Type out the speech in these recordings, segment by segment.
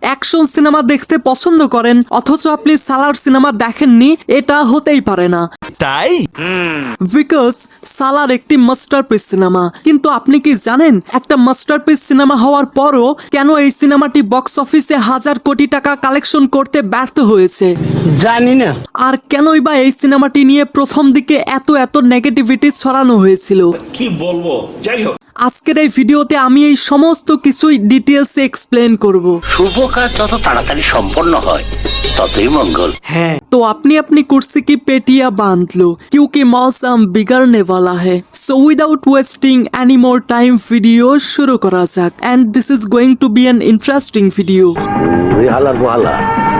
Action cinema দেখতে পছন্দ করেন অথচ আপনি সালার সিনেমা দেখেননি এটা হতেই পারে না। তাই? বিকজ সালার একটি মাস্টারপিস সিনেমা কিন্তু আপনি কি জানেন একটা মাস্টারপিস সিনেমা হওয়ার পরও কেন এই সিনেমাটি বক্স অফিসে হাজার কোটি টাকা কালেকশন করতে ব্যর্থ হয়েছে? জানি না। আর কেনই বা এই সিনেমাটি নিয়ে প্রথম দিকে এত এত নেগেটিভিটি ছড়ানো হয়েছিল? কি বলব? যাই হোক আজকের এই ভিডিওতে আমি এই সমস্ত কিছুই ডিটেলসে এক্সপ্লেন করব শুভ কাজ যত তাড়াতাড়ি সম্পন্ন হয় ততই মঙ্গল है तो अपनी अपनी कुर्सी की पेटियां बांध लो क्योंकि मौसम बिगड़ने वाला है so without wasting any more time video शुरू करा जाक and this is going to be an interesting video ওই হালার বহালা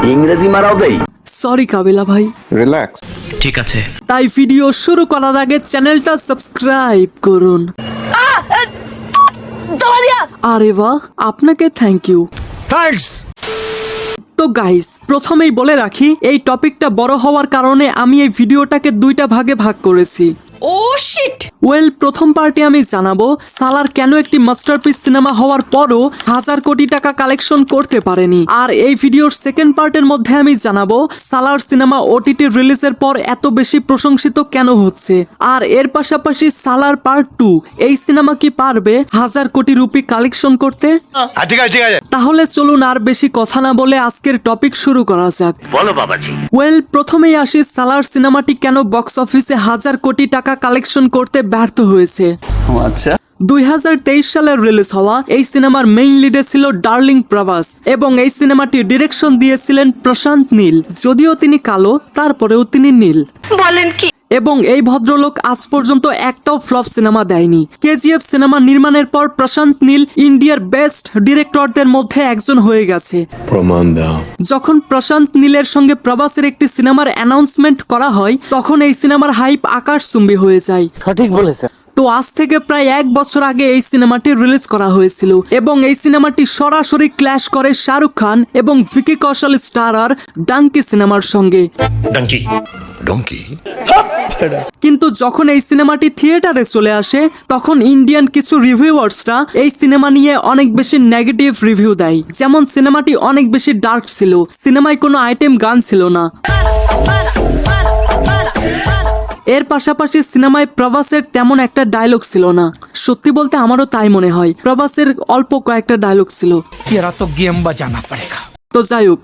ইংরেজি মারাও দেই সরি কাবিলা ভাই রিল্যাক্স ঠিক আছে তাই ভিডিও শুরু করার আগে চ্যানেলটা সাবস্ক্রাইব করুন আরে বাহ আপনাকে থ্যাংক ইউ তো গাইস প্রথমেই বলে রাখি এই টপিকটা বড় হওয়ার কারণে আমি এই ভিডিওটাকে দুইটা ভাগে ভাগ করেছি। ও শিট ওয়েল প্রথম পার্টি আমি জানাব সালার কেন একটি মাস্টারপিস সিনেমা হওয়ার পরও হাজার কোটি টাকা কালেকশন করতে পারেনি। আর এই ভিডিওর সেকেন্ড পার্টের মধ্যে আমি জানাব সালার সিনেমা ওটিটি রিলিজের পর এত বেশি প্রশংসিত কেন হচ্ছে? আর এর পাশাপাশি সালার পার্ট টু এই সিনেমা কি পারবে হাজার কোটি রুপি কালেকশন করতে? আছে তাহলে চলুন আর বেশি কথা না বলে আজকের টপিক শুরু করা যাক। বলো বাবাজি। ওয়েল প্রথমেই আসি সালার সিনেমাটি কেন বক্স অফিসে হাজার কোটি টাকা কালেকশন করতে ব্যর্থ হয়েছে। আচ্ছা। দুই সালে রিলিজ হওয়া এই সিনেমার মেইন লিডে ছিল ডার্লিং প্রভাস এবং এই সিনেমাটি ডিরেকশন দিয়েছিলেন প্রশান্ত নীল। যদিও তিনি কালো তারপরেও তিনি নীল। বলেন কি? এবং এই ভদ্রলোক আজ পর্যন্ত একটাও ফ্লপ সিনেমা দেয়নি। কেজিএফ সিনেমা নির্মাণের পর প্রশান্ত নীল ইন্ডিয়ার বেস্ট ডিরেক্টরদের মধ্যে একজন হয়ে গেছে। প্রমাণ দাও। যখন প্রশান্ত নীলের সঙ্গে প্রভাসের একটি সিনেমার অ্যানাউন্সমেন্ট করা হয় তখন এই সিনেমার হাইপ আকাশচুম্বী হয়ে যায়। সঠিক বলেছে তো আজ থেকে প্রায় এক বছর আগে এই সিনেমাটি রিলিজ করা হয়েছিল এবং এই সিনেমাটি সরাসরি ক্ল্যাশ করে শাহরুখ খান এবং ভিকি কৌশল স্টার আর ডাঙ্কি সিনেমার সঙ্গে। ডাঙ্কি। ডঙ্কি কিন্তু যখন এই সিনেমাটি থিয়েটারে চলে আসে তখন ইন্ডিয়ান কিছু রিভিউয়ার্সরা এই সিনেমা নিয়ে অনেক বেশি নেগেটিভ রিভিউ দেয়। যেমন সিনেমাটি অনেক বেশি ডার্ক ছিল সিনেমায় কোনো আইটেম গান ছিল না। এর পাশাপাশি সিনেমায় প্রভাসের তেমন একটা ডায়লগ ছিল না। সত্যি বলতে আমারও তাই মনে হয় প্রভাসের অল্প কয়েকটা ডায়লগ ছিল। তো গেম তো যাই হোক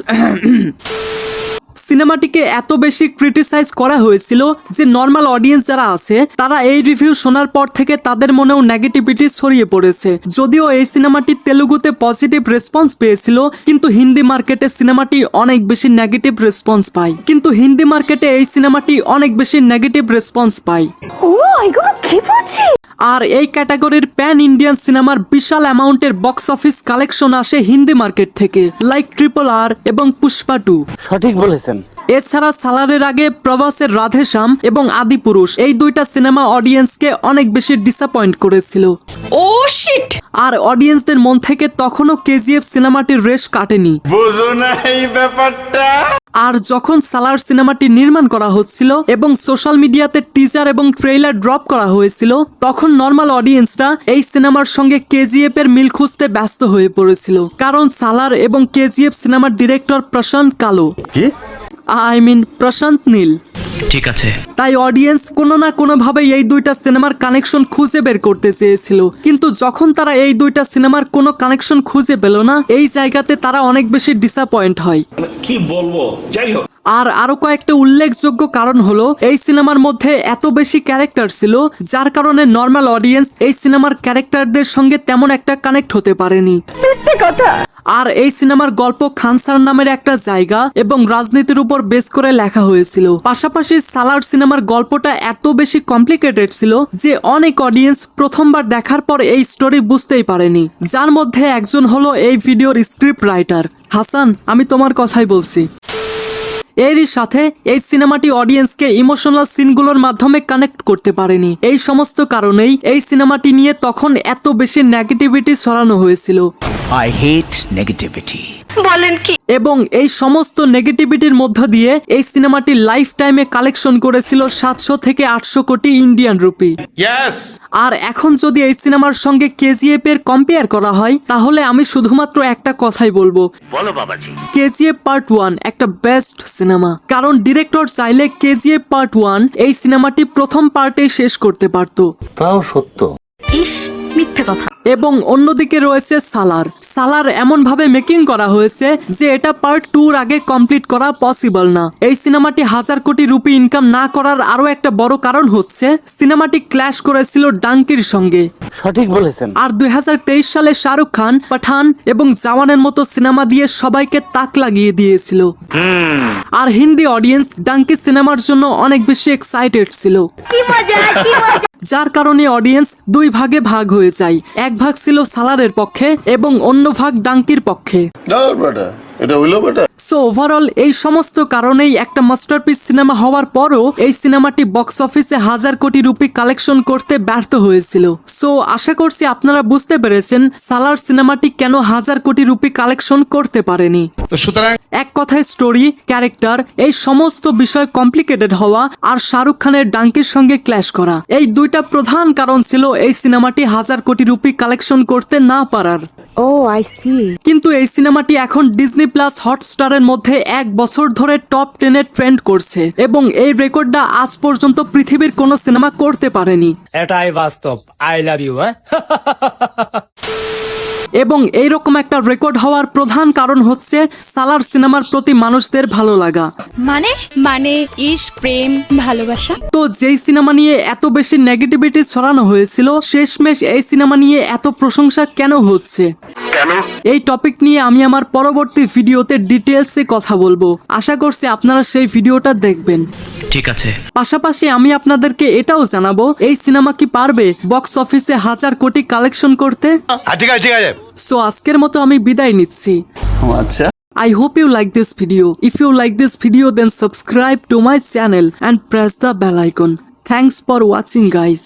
সিনেমাটিকে এত বেশি ক্রিটিসাইজ করা হয়েছিল যে নর্মাল অডিয়েন্স যারা আছে, তারা এই রিভিউ শোনার পর থেকে তাদের মনেও নেগেটিভিটি ছড়িয়ে পড়েছে। যদিও এই সিনেমাটি তেলুগুতে পজিটিভ রেসপন্স পেয়েছিল, কিন্তু হিন্দি মার্কেটে সিনেমাটি অনেক বেশি নেগেটিভ রেসপন্স পায়। কিন্তু হিন্দি মার্কেটে এই সিনেমাটি অনেক বেশি নেগেটিভ রেসপন্স পায়। ও, এগুলো কি বলছি আর এই ক্যাটাগরির প্যান ইন্ডিয়ান সিনেমার বিশাল অ্যামাউন্টের বক্স অফিস কালেকশন আসে হিন্দি মার্কেট থেকে লাইক ট্রিপল আর এবং পুষ্পা টু সঠিক বলেছেন। এছাড়া সালারের আগে প্রভাসের রাধেশ্যাম এবং আদিপুরুষ এই দুইটা সিনেমা অডিয়েন্সকে অনেক বেশি ডিসঅ্যাপয়েন্ট করেছিল। ও শিট আর অডিয়েন্সদের মন থেকে তখনও কেজিএফ সিনেমাটির রেশ কাটেনি। বুঝো না এই ব্যাপারটা। আর যখন সালার সিনেমাটি নির্মাণ করা হচ্ছিল এবং সোশ্যাল মিডিয়াতে টিজার এবং ট্রেইলার ড্রপ করা হয়েছিল তখন নর্মাল অডিয়েন্সরা এই সিনেমার সঙ্গে কেজিএফ এর মিল খুঁজতে ব্যস্ত হয়ে পড়েছিল। কারণ সালার এবং কেজিএফ সিনেমার ডিরেক্টর প্রশান্ত কালো। কি? I mean Prashanth Neel. ঠিক আছে। তাই অডিয়েন্স কোনো না কোনোভাবে এই দুইটা সিনেমার কানেকশন খুঁজে বের করতে চেয়েছিল। কিন্তু যখন তারা এই দুইটা সিনেমার কোনো কানেকশন খুঁজে পেল না এই জায়গাতে তারা অনেক বেশি ডিসঅ্যাপয়েন্ট হয়। কি বলব? যাই হোক। আর আরও কয়েকটা উল্লেখযোগ্য কারণ হলো এই সিনেমার মধ্যে এত বেশি ক্যারেক্টার ছিল যার কারণে নর্মাল অডিয়েন্স এই সিনেমার ক্যারেক্টারদের সঙ্গে তেমন একটা কানেক্ট হতে পারেনি। আর এই সিনেমার গল্প খানসার নামের একটা জায়গা এবং রাজনীতির উপর বেস করে লেখা হয়েছিল। পাশাপাশি সালার সিনেমার গল্পটা এত বেশি কমপ্লিকেটেড ছিল যে অনেক অডিয়েন্স প্রথমবার দেখার পর এই স্টোরি বুঝতেই পারেনি। যার মধ্যে একজন হলো এই ভিডিওর স্ক্রিপ্ট রাইটার। হাসান, আমি তোমার কথাই বলছি। এরই সাথে এই সিনেমাটি অডিয়েন্সকে ইমোশনাল সিনগুলোর মাধ্যমে কানেক্ট করতে পারেনি। এই সমস্ত কারণেই এই সিনেমাটি নিয়ে তখন এত বেশি নেগেটিভিটি ছড়ানো হয়েছিল। I hate negativity. বলেন কি? এবং এই সমস্ত নেগেটিভিটির মধ্য দিয়ে এই সিনেমাটি লাইফ টাইমে কালেকশন করেছিল সাতশো থেকে আটশো কোটি ইন্ডিয়ান রুপি আর এখন যদি এই সিনেমার সঙ্গে কেজিএফ এর কম্পেয়ার করা হয় তাহলে আমি শুধুমাত্র একটা কথাই বলব। বলো বাবাজি। কেজিএফ পার্ট ওয়ান একটা বেস্ট সিনেমা কারণ ডিরেক্টর চাইলে কেজিএফ পার্ট ওয়ান এই সিনেমাটি প্রথম পার্টেই শেষ করতে পারত। তাও সত্য। ইস মিথ্যে কথা। এবং অন্যদিকে রয়েছে সালার। সালার এমন ভাবে মেকিং করা হয়েছে যে এটা পার্ট টুর আগে কমপ্লিট করা পসিবল না। এই সিনেমাটি হাজার কোটি রুপি ইনকাম না করার আরও একটা বড় কারণ হচ্ছে সিনেমাটি ক্ল্যাশ করেছিল ডাঙ্কির সঙ্গে। সঠিক বলেছেন। আর দুই হাজার তেইশ সালে শাহরুখ খান পাঠান এবং জওয়ানের মতো সিনেমা দিয়ে সবাইকে তাক লাগিয়ে দিয়েছিল। আর হিন্দি অডিয়েন্স ডাঙ্কি সিনেমার জন্য অনেক বেশি এক্সাইটেড ছিল। যার কারণে অডিয়েন্স দুই ভাগে ভাগ হয়ে যায়। এক ভাগ ছিল সালারের পক্ষে এবং অন্য ভাগ ডাঙ্কির পক্ষে। এটা হইল বেটা। সো ওভারঅল এই সমস্ত কারণেই একটা মাস্টারপিস সিনেমা হওয়ার পরও এই সিনেমাটি বক্স অফিসে হাজার কোটি রুপি কালেকশন করতে ব্যর্থ হয়েছিল। সো আশা করছি আপনারা বুঝতে পেরেছেন সালার সিনেমাটি কেন হাজার কোটি রুপি কালেকশন করতে পারেনি। তো সুতরাং এক কথায় স্টোরি ক্যারেক্টার এই সমস্ত বিষয় কমপ্লিকেটেড হওয়া আর শাহরুখ খানের ডাঙ্কির সঙ্গে ক্ল্যাশ করা। এই দুইটা প্রধান কারণ ছিল এই সিনেমাটি হাজার কোটি রুপি কালেকশন করতে না পারার। ও আই সি কিন্তু এই সিনেমাটি এখন ডিজনি প্লাস হটস্টারের মধ্যে এক বছর ধরে টপ টেনে ট্রেন্ড করছে এবং এই রেকর্ডটা আজ পর্যন্ত পৃথিবীর কোনো সিনেমা করতে পারেনি। এটাই বাস্তব। আই লাভ ইউ হ্যাঁ? এবং এইরকম একটা রেকর্ড হওয়ার প্রধান কারণ হচ্ছে সালার সিনেমার প্রতি মানুষদের ভালো লাগা। মানে? মানে ইস প্রেম ভালোবাসা? তো যেই সিনেমা নিয়ে এত বেশি নেগেটিভিটি ছড়ানো হয়েছিল শেষমেশ এই সিনেমা নিয়ে এত প্রশংসা কেন হচ্ছে? এই টপিক নিয়ে আমি আমার পরবর্তী ভিডিওতে ডিটেলসে কথা বলব। আশা করছি আপনারা সেই ভিডিওটা দেখবেন। ঠিক আছে। পাশাপাশি আমি আপনাদেরকে এটাও জানাব এই সিনেমা কি পারবে বক্স অফিসে হাজার কোটি কালেকশন করতে? ঠিক আছে ঠিক আছে। সো আজকের মতো আমি বিদায় নিচ্ছি। আচ্ছা। I hope you like this video. If you like this video then subscribe to my channel and press the bell icon. Thanks for watching guys.